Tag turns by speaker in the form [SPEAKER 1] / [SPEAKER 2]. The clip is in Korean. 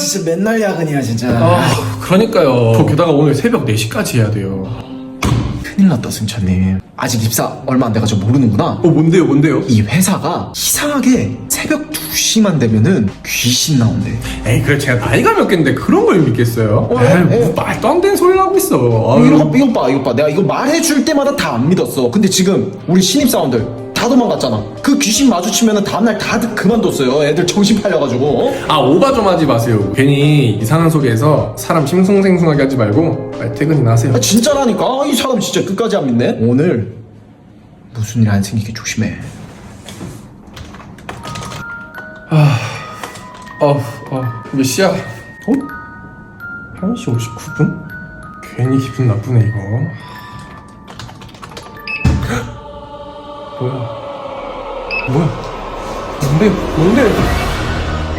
[SPEAKER 1] 진짜 맨날 야근이야 진짜
[SPEAKER 2] 아, 그러니까요. 저 게다가 오늘 새벽 4시까지 해야 돼요.
[SPEAKER 1] 큰일 났다 승찬님 아직 입사 얼마 안 돼가지고 모르는구나
[SPEAKER 2] 어, 뭔데요, 뭔데요?
[SPEAKER 1] 이 회사가 이상하게 새벽 2시만 되면은 귀신 나온대
[SPEAKER 2] 에이, 그래, 제가 나이가 몇 갠데 그런 걸 믿겠어요?
[SPEAKER 1] 어,
[SPEAKER 2] 에이,
[SPEAKER 1] 에.
[SPEAKER 2] 뭐 말도 안 되는 소리를 하고 있어. 아유.
[SPEAKER 1] 이거, 이거 봐 이거 봐 내가 이거 말해줄 때마다 다 안 믿었어 근데 지금 우리 신입 사원들 다 도망갔잖아 그 귀신 마주치면은 다음날 다 그만뒀어요 애들 정신 팔려가지고 어?
[SPEAKER 2] 아, 오바 좀 하지 마세요. 괜히 이상한 소리에서 사람 심승생숭하게 하지 말고 빨리 퇴근이나 하세요.
[SPEAKER 1] 아, 진짜라니까 아, 이 사람 진짜 끝까지 안 믿네 오늘 무슨 일 안 생기게 조심해
[SPEAKER 2] 어, 어, 몇 시야? 어? 1시 59분? 괜히 기분 나쁘네, 이거. 뭐야? 뭔데? 뭔데?